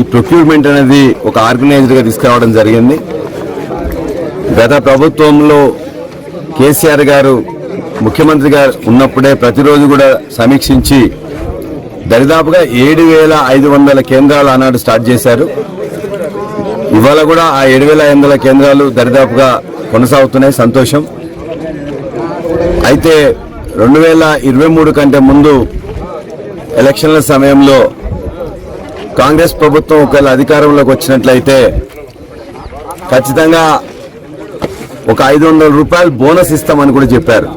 ఈ ప్రొక్యూర్మెంట్ అనేది ఒక ఆర్గనైజ్డ్గా తీసుకురావడం జరిగింది. గత ప్రభుత్వంలో కేసీఆర్ గారు ముఖ్యమంత్రి గారు ఉన్నప్పుడే ప్రతిరోజు కూడా సమీక్షించి దరిదాపుగా ఏడు వేల ఐదు వందల కేంద్రాలు ఆనాడు స్టార్ట్ చేశారు. ఇవాళ కూడా ఆ ఏడు వేల ఐదు వందల కేంద్రాలు దరిదాపుగా కొనసాగుతున్నాయి. సంతోషం. అయితే రెండు వేల ఇరవై మూడు కంటే ముందు ఎలక్షన్ల సమయంలో కాంగ్రెస్ ప్రభుత్వం ఒకవేళ అధికారంలోకి వచ్చినట్లయితే ఖచ్చితంగా ఒక ఐదు వందల రూపాయలు బోనస్ ఇస్తామని కూడా చెప్పారు.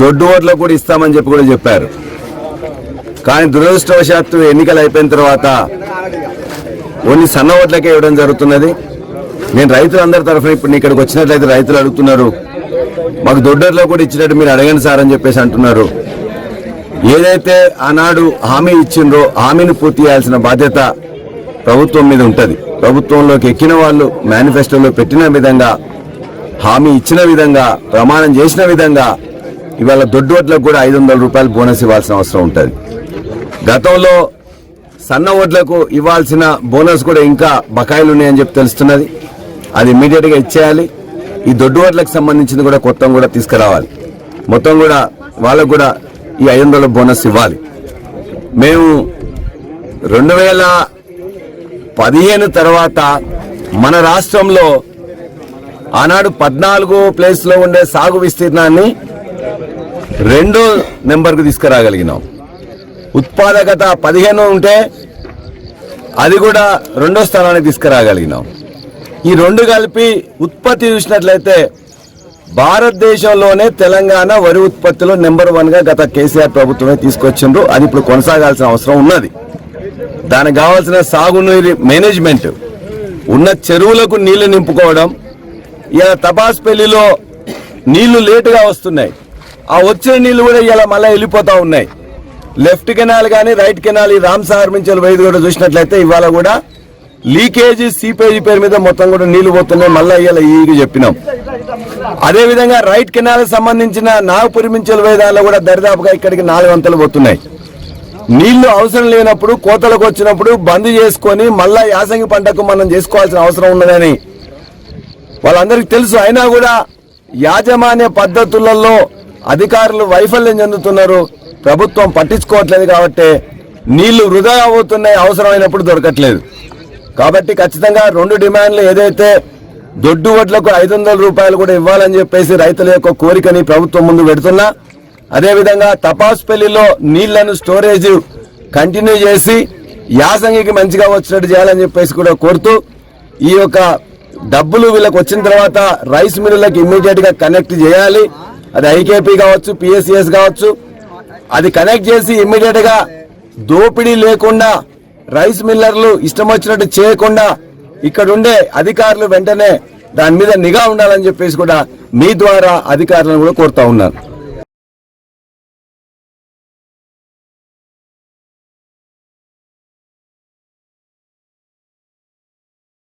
దొడ్డు ఓట్లకు కూడా ఇస్తామని చెప్పి కూడా చెప్పారు. కానీ దురదృష్టవశాత్తు ఎన్నికలు అయిపోయిన తర్వాత ఓన్లీ సన్న ఓట్లకే ఇవ్వడం జరుగుతున్నది. నేను రైతులందరి తరఫున ఇప్పుడు ఇక్కడికి వచ్చినట్లయితే రైతులు అడుగుతున్నారు మాకు దొడ్డర్లో కూడా ఇచ్చినట్టు మీరు అడగండి సార్ అని చెప్పేసి అంటున్నారు. ఏదైతే ఆనాడు హామీ ఇచ్చిండ్రో హామీని పూర్తి చేయాల్సిన బాధ్యత ప్రభుత్వం మీద ఉంటుంది. ప్రభుత్వంలోకి ఎక్కిన వాళ్ళు మేనిఫెస్టోలో పెట్టిన విధంగా హామీ ఇచ్చిన విధంగా ప్రమాణం చేసిన విధంగా ఇవాళ దొడ్డు కూడా ఐదు వందల రూపాయలు బోనస్ ఇవ్వాల్సిన అవసరం ఉంటుంది. గతంలో సన్న ఓట్లకు ఇవ్వాల్సిన బోనస్ కూడా ఇంకా బకాయిలు ఉన్నాయని చెప్పి తెలుస్తున్నది. అది ఇమ్మీడియట్గా ఇచ్చేయాలి. ఈ దొడ్డు ఓట్లకు సంబంధించింది కూడా కొత్త కూడా తీసుకురావాలి. మొత్తం కూడా వాళ్ళకు కూడా ఈ ఐదు వందల బోనస్ ఇవ్వాలి. మేము రెండు వేల పదిహేను తర్వాత మన రాష్ట్రంలో ఆనాడు పద్నాలుగు ప్లేస్లో ఉండే సాగు విస్తీర్ణాన్ని రెండో నెంబర్కు తీసుకురాగలిగినాం. ఉత్పాదకత పదిహేను ఉంటే అది కూడా రెండో స్థానానికి తీసుకురాగలిగినాం. ఈ రెండు కలిపి ఉత్పత్తి చూసినట్లయితే భారతదేశంలోనే తెలంగాణ వరి ఉత్పత్తిలో నెంబర్ వన్గా గత కేసీఆర్ ప్రభుత్వమే తీసుకొచ్చిండ్రు. అది ఇప్పుడు కొనసాగాల్సిన అవసరం ఉన్నది. దానికి కావాల్సిన సాగునీరు మేనేజ్మెంట్ ఉన్న చెరువులకు నీళ్ళు నింపుకోవడం ఇలా తపాస్పల్లిలో నీళ్ళు లేటుగా వస్తున్నాయి. ఆ వచ్చిన నీళ్ళు కూడా ఇలా మళ్ళీ వెళ్ళిపోతా ఉన్నాయి. లెఫ్ట్ కెనాల్ కానీ రైట్ కెనాల్ ఈ రామ్ నుంచి వైద్యు చూసినట్లయితే ఇవాళ కూడా లీకేజీ సీపేజీ పేరు మీద మొత్తం కూడా నీళ్ళు పోతున్నాయి. మళ్ళీ ఇవాళ ఈ చెప్పినాం. అదే విధంగా రైట్ కెనాల్ సంబంధించిన నాగపురి మించల వేదాల్లో కూడా దరిదాపుగా ఇక్కడికి నాలుగు వంతలు పోతున్నాయి. నీళ్ళు అవసరం లేనప్పుడు కోతలకు వచ్చినప్పుడు బంద్ చేసుకొని మళ్ళా యాసంగి పంటకు మనం చేసుకోవాల్సిన అవసరం ఉన్నదని వాళ్ళందరికీ తెలుసు. అయినా కూడా యాజమాన్య పద్ధతులలో అధికారులు వైఫల్యం చెందుతున్నారు. ప్రభుత్వం పట్టించుకోవట్లేదు కాబట్టి నీళ్ళు వృధా అవుతున్నాయి అవసరమైనప్పుడు దొరకట్లేదు. కాబట్టి ఖచ్చితంగా రెండు డిమాండ్లు ఏదైతే దొడ్డు వడ్లకు ఐదు వందల రూపాయలు కూడా ఇవ్వాలని చెప్పేసి రైతుల యొక్క కోరికని ప్రభుత్వం ముందు పెడుతున్నా. అదేవిధంగా తపాసుపల్లిలో నీళ్ళను స్టోరేజ్ కంటిన్యూ చేసి యాసంగికి మంచిగా వచ్చినట్టు చేయాలని చెప్పేసి కూడా కోరుతూ ఈ యొక్క డబ్బులు వీళ్ళకి వచ్చిన తర్వాత రైస్ మిల్లులకు ఇమ్మీడియట్గా కనెక్ట్ చేయాలి. అది ఐకేపీ కావచ్చు పిఎస్సిఎస్ కావచ్చు. అది కనెక్ట్ చేసి ఇమ్మీడియట్గా దోపిడీ లేకుండా రైస్ మిల్లర్లు ఇష్టం వచ్చినట్టు చేయకుండా ఇక్కడుండే అధికారులు వెంటనే దాని మీద నిఘా ఉండాలని చెప్పేసి కూడా మీ ద్వారా అధికారులను కూడా కోరుతా ఉన్నాను